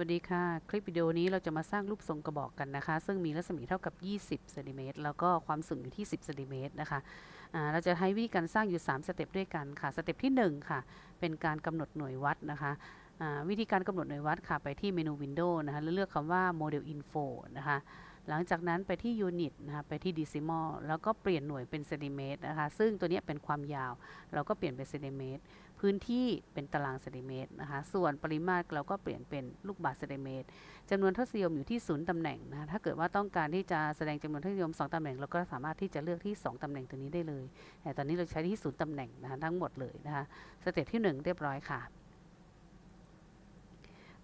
วัสดีค่ะ คลิปวิดีโอนี้เราจะมาสร้างรูปทรงกระบอกกันนะคะ ซึ่งมีรัศมีเท่ากับ 20เซนติเมตรแล้วก็ความสูงอยู่ที่ 10เซนติเมตรนะคะเราจะให้วิธีการสร้างอยู่ 3 สเต็ปด้วยกันค่ะ สเต็ปที่ 1 ค่ะ เป็นการกำหนดหน่วยวัดนะคะวิธีการกำหนดหน่วยวัดค่ะ ไปที่เมนู Window นะคะแล้วเลือกคำว่า Model Info นะคะ หลังจากนั้นไปที่ Unit นะคะไปที่ Decimal แล้วก็เปลี่ยนหน่วยเป็นเซนติเมตรนะคะซึ่งตัวนี้เป็นความยาว เราก็เปลี่ยนเป็นเซนติเมตรพื้นที่เป็นตารางเซนติเมตรนะคะส่วนปริมาตรเราก็เปลี่ยนเป็นลูกบาศก์เซนติเมตรจำนวนทศนิยมอยู่ที่ศูนย์ตำแหน่งนะคะถ้าเกิดว่าต้องการที่จะแสดงจำนวนทศนิยม 2ตำแหน่งเราก็สามารถที่จะเลือกที่ 2ตำแหน่งตัวนี้ได้เลยแต่ตอนนี้เราใช้ที่ศูนย์ตำแหน่งนะคะทั้งหมดเลยนะคะสเต็ปที่ 1 เรียบร้อยค่ะ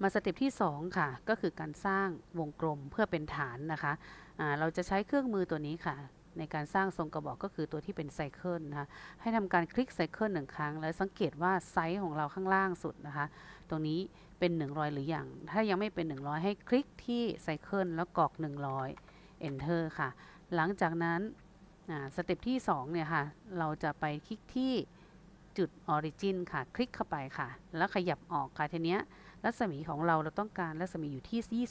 มาสเต็ปที่ 2 ค่ะ ก็คือการสร้างวงกลมเพื่อเป็นฐานนะคะอ่าเราจะใช้เครื่องมือตัวนี้ค่ะ ในการสร้างทรงกระบอกก็คือตัวที่เป็นไซเคิลนะคะให้ทำการคลิกไซเคิลหนึ่งครั้ง แล้วสังเกตว่าไซส์ของเราข้างล่างสุดนะคะ ตรงนี้เป็น 100 หรืออยังถ้ายังไม่เป็น 100 ให้คลิกที่ไซเคิลแล้วกรอก 100 Enter ค่ะ หลังจากนั้นสเต็ปที่2เนี่ยค่ะเราจะไปคลิกที่ จุด Origin ค่ะ คลิกเข้าไปค่ะ แล้วขยับออกค่ะทีเนี้ยรัศมีของเราเราต้องการรัศมีอยู่ที่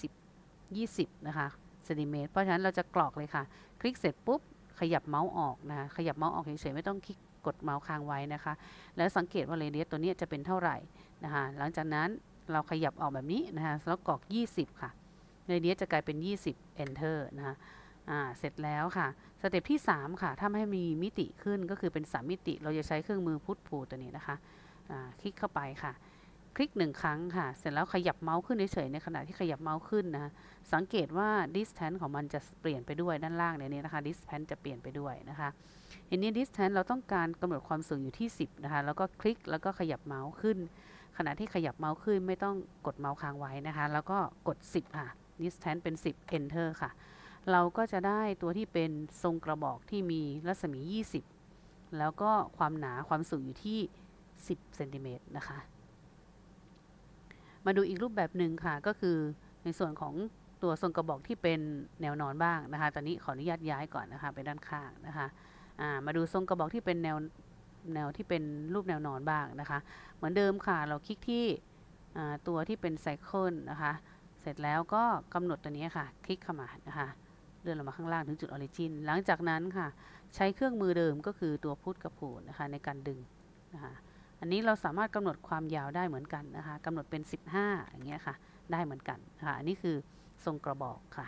20 20 นะคะเซนติเมตรเพราะฉะนั้นเราจะกรอกเลยค่ะ คลิกเสร็จปุ๊บ ขยับเมาส์ออกนะคะขยับเมาส์ออกเฉยๆไม่ต้องคลิกกดเมาส์ค้างไว้นะคะ แล้วสังเกตว่าเรเดียสตัวเนี้ยจะเป็นเท่าไหร่นะคะหลังจากนั้นเราขยับออกแบบนี้นะคะแล้วกรอก 20 ค่ะเรเดียสจะกลายเป็น 20 enter นะคะ เสร็จแล้วค่ะ สเต็ปที่ 3 ค่ะถ้าให้มีมิติขึ้นก็คือเป็น 3 มิติ เราจะใช้เครื่องมือพุทพูตัวนี้นะคะคลิกเข้าไปค่ะ คลิกหนึ่งครั้งค่ะ เสร็จแล้วขยับเมาส์ขึ้นเฉยๆในขณะที่ขยับเมาส์ขึ้นนะคะสังเกตว่า distance ของมันจะเปลี่ยนไปด้วยด้านล่างในนี้นะคะ distance จะเปลี่ยนไปด้วยนะคะทีนี้ distance เราต้องการกำหนดความสูงอยู่ที่ 10 นะคะ แล้วก็คลิกแล้วก็ขยับเมาส์ขึ้น ขณะที่ขยับเมาส์ขึ้นไม่ต้องกดเมาส์ค้างไว้นะคะ แล้วก็กด 10 ค่ะ distance เป็น 10 enter ค่ะ เราก็จะได้ตัวที่เป็นทรงกระบอกที่มีรัศมี 20 แล้วก็ความหนาความสูงอยู่ที่ 10เซนติเมตรนะคะ มาดูอีกรูปแบบหนึ่งค่ะ ก็คือในส่วนของตัวทรงกระบอกที่เป็นแนวนอนบ้างนะคะ ตอนนี้ขออนุญาตย้ายก่อนนะคะไปด้านข้างนะคะามาดูทรงกระบอกที่เป็นแนวแนวที่เป็นรูปแนวนอนบ้างนะคะ เหมือนเดิมค่ะ เราคลิกที่ตัวที่เป็นไซเคิลนะคะ เสร็จแล้วก็กำหนดตัวนี้ค่ะ คลิกเข้ามานะคะ เลื่อนลงมาข้างล่างถึงจุดออริจินหลังจากนั้นค่ะ ใช้เครื่องมือเดิมก็คือตัวพุทกับผูนะคะในการดึงนะคะอันนี้เราสามารถกำหนดความยาวได้เหมือนกันนะคะกำหนดเป็น 15 อย่างเงี้ยค่ะ ได้เหมือนกันนะคะอันนี้คือทรงกระบอกค่ะ